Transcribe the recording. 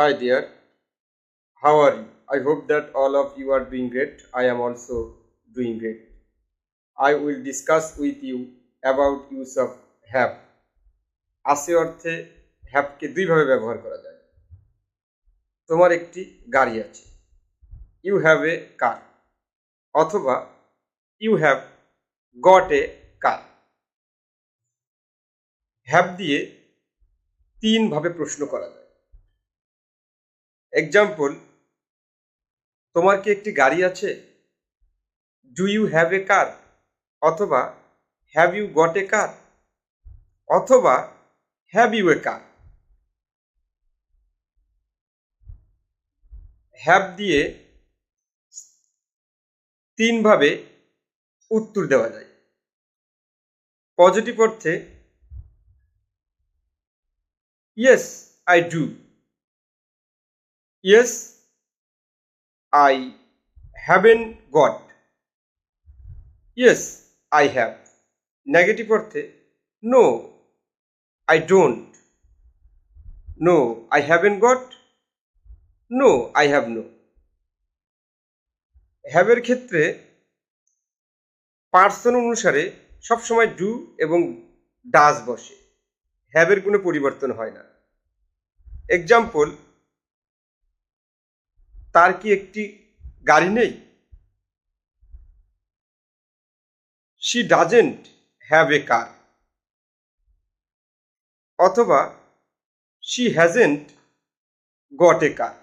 Hi dear, how are you? I hope that all of you are doing great. I am also doing great. I will discuss with you about use of have. আসে অর্থে হ্যাভকে দুইভাবে ব্যবহার করা যায় তোমার একটি গাড়ি আছে ইউ হ্যাভ এ কার অথবা you have got a car have দিয়ে তিনভাবে প্রশ্ন করা যায় এক্সাম্পল তোমার কি একটি গাড়ি আছে? Do you have a car অথবা have you got a car অথবা have you a car have দিয়ে তিনভাবে উত্তর দেওয়া যায়। পজিটিভ অর্থে yes I do yes I haven't got yes I have negative অর্থে no I don't no I haven't got no I have no হ্যাভের ক্ষেত্রে person অনুসারে সবসময় ডু এবং ডাজ বসে। হ্যাভের কোনো পরিবর্তন হয় না। এক্সাম্পল তার কি একটি গাড়ি নেই? She doesn't have a car অথবা she hasn't got a car